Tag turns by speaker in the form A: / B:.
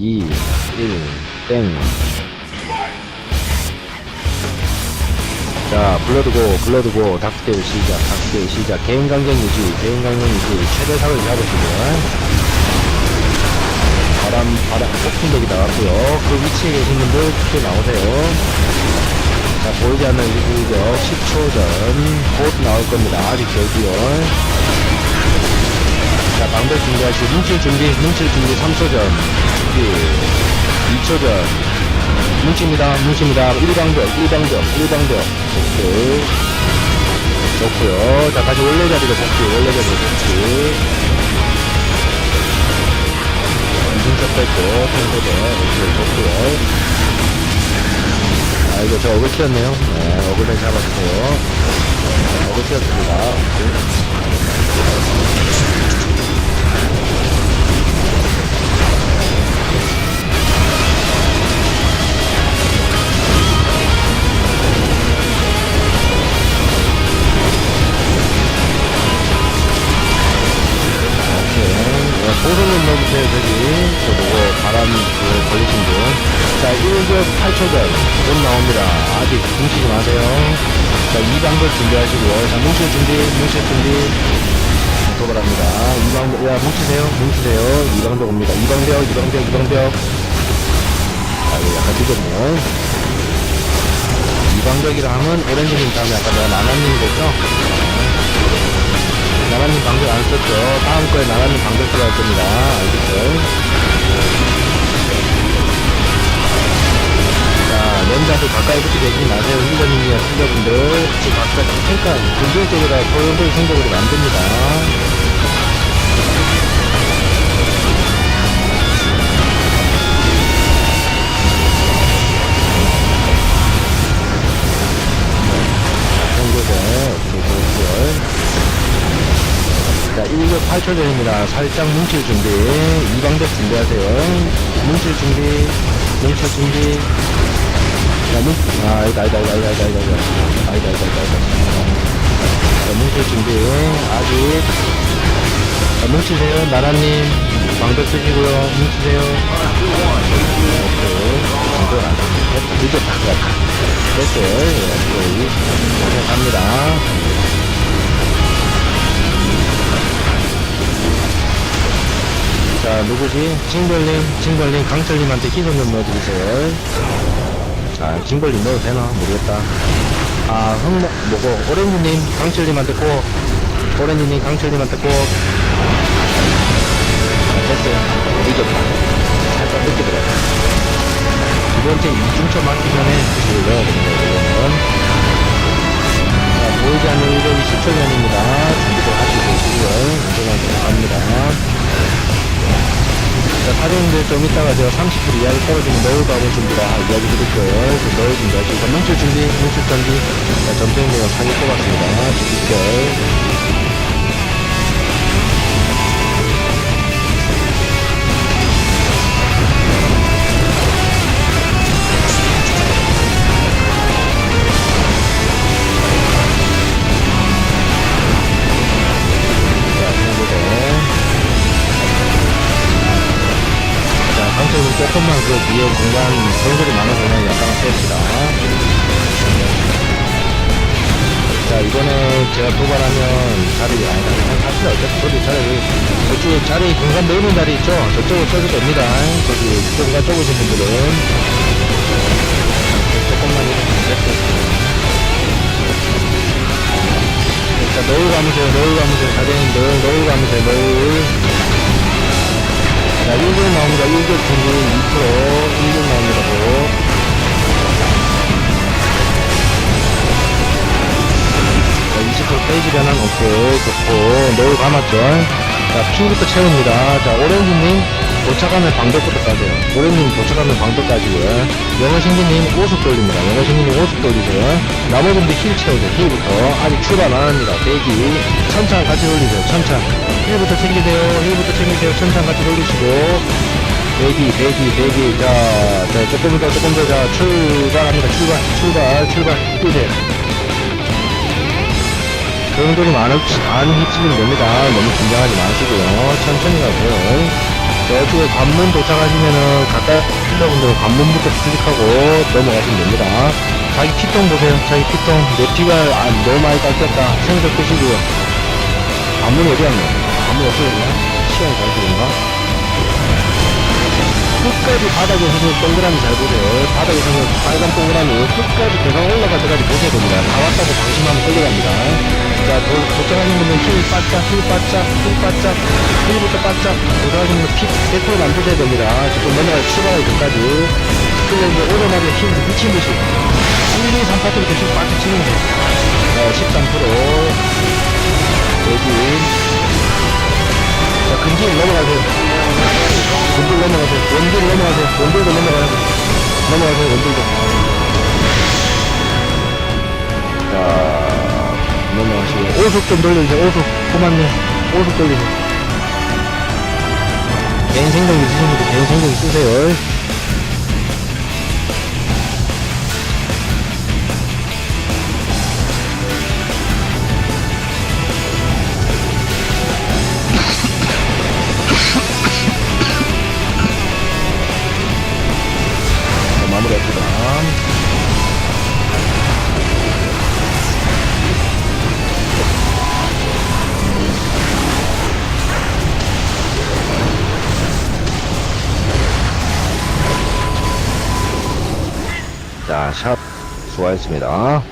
A: 2, 1, 땡. 자, 블러드고, 블러드고, 닥스테일 시작, 닥스테일 시작. 개인 강경 유지, 개인 강경 유지. 최대상을 잡으시고요. 바람, 바람, 폭풍력이 나왔고요. 그 위치에 계신 분들 그때 나오세요. 자, 보이지 않는 일구격 10초 전, 곧 나올 겁니다. 아직 결기요. 자, 방벽 준비하시고, 뭉칠 준비, 뭉칠 준비 3초 전, 준비, 2초 전, 뭉칩니다, 뭉칩니다. 1방벽, 1방벽, 1방벽. 오케이. 좋고요 자, 다시 원래 자리로 복귀, 원래 자리로 복귀. 이중적 뺐고, 탱고대, 오케이, 좋고요 아, 이거 저 어글 튀었네요. 네, 어글을 잡아주세요. 네, 어글 튀었습니다. 보고 바람 그 걸리신 분. 자, 1급 8초 전. 곧 나옵니다. 아직 뭉치지 마세요. 자, 2방법 준비하시고요. 자, 뭉칠 준비, 뭉칠 준비. 도발합니다. 2방법, 야, 뭉치세요, 뭉치세요. 2방법 옵니다. 2방벽, 2방벽, 2방벽. 아, 이거 약간 늦었네요. 2방벽이라 하면 오렌지님 다음에 아까 내가 나나님이겠죠? 썼죠? 다음 거에 나나님 방벽 들어갈 겁니다. 알겠죠? 자, 연자도 가까이 붙이 계시지 마세요. 힐러님이나 힐러분들. 저 가까이, 그러니까, 긍정적이라 소용돌이 생각으로 만듭니다. 자, 1급 8초 전입니다. 살짝 뭉칠 준비. 2방벽 준비하세요. 뭉칠 준비. 뭉칠 준비. 자, 뭉, 아, 아니다, 아니다, 아니다, 아니다, 아니다, 아니다, 아니다, 아니다, 아니다, 아니다. 자, 뭉칠 준비. 아직. 자, 뭉치세요. 나라님. 방벽 쓰시고요. 뭉치세요. 오케이. 방벽 안 됐다. 늦었다. 됐어요. 예, 오케이. 자, 갑니다. 누구지? 징벌님, 징벌님, 강철님한테 희소 좀 넣어주세요. 아, 징벌님 넣어도 되나? 모르겠다. 아, 흥모, 뭐고, 오렌지님, 강철님한테 꼭, 오렌지님, 강철님한테 꼭. 아, 됐어요. 이겼다. 살짝 늦게 들어갔다. 두 번째 이중처 맞기 전에 기술을 넣어야 됩니다, 이거는. 자, 보이지 않는 이력이 10초 전입 하는데 좀 이따가 제가 30분 이야기 떨어지는 너울 바보 준비라 이야기 드릴 거예요. 그 너울 준비하시고, 전망줄 준비, 물줄 준비, 점수행대가 상위 뽑았습니다. 6개월. 조금만 그 뒤에 공간 정글이 많아서 그냥 약간 뺍시다. 자, 이번에 제가 도발하면 자리, 아니, 그냥 갑시다. 어차피 저기 자리, 저쪽에 자리 공간 넓은 자리 있죠? 저쪽으로 써도 됩니다. 거기 공간 좁으신 분들은. 조금만 이렇게 뺐어요. 자, 너울 감으세요, 너울 감으세요. 사장님들, 너울 감으세요, 너울. 자, 1급 나옵니다. 1급 준비 2%, 1급 나옵니다. 고. 자, 20% 페이지 변환 오케이. 좋고. 노을 감았죠. 자, 핑부터 채웁니다. 자, 오렌지님, 도착하면 방벽부터 까세요. 오렌지님 도착하면 방벽 까시고요. 영어신기님 오숙 돌립니다. 영어신기님 오숙 돌리세요. 나머지 분들 힐 채우세요. 힐부터. 아직 출발 안 합니다. 대기. 천천 같이 돌리세요. 천천. 힐부터 챙기세요. 힐부터 챙기세요. 천천 같이 돌리시고. 대기, 대기, 대기. 자, 자, 조금 더, 조금 더, 자, 출발합니다. 출발, 출발, 출발. 뛰세요. 그 정도는 안, 흡- 안 휩쓸리면 됩니다. 너무 긴장하지 마시고요. 천천히 가세요. 저쪽에 관문 도착하시면은 가까이 분들은 관문부터 클릭하고 넘어가시면 됩니다. 자기 피통 보세요. 자기 피통. 내 피가 아, 너무 많이 깎였다. 생각 끄시고요. 관문 어디 갔노? 관문 없어졌나? 시간이 잘 되는가? 끝까지 바닥에 서서 동그라미 잘 보세요. 바닥에 서서 빨간 동그라미 끝까지 계속 올라갈 때까지 보셔야 됩니다. 다 왔다고 방심하면 끌려갑니다. 자, 도, 도착하신 분은 힘 바짝, 힘 바짝, 힘 바짝, 힘부터 바짝. 피, 대포를 안 부셔야 됩니다. 지금 넘어갈 출발하기 전까지. 그리고 이제 오르막에 힘 미친 듯이. 1, 2, 3 파트로 계속 바짝 치는 거예요. 자, 13%. 여기. 자, 금길 넘어가세요. 원딜 넘어가세요. 원딜 넘어가세요. 원딜도 넘어가세요. 넘어가세요. 원딜도. 5속 좀 돌려주세요. 5속 고맙네. 5속 돌리세요. 개인 생각이 있으신 분들 개인 생각이 쓰세요. 샵 수고하셨습니다.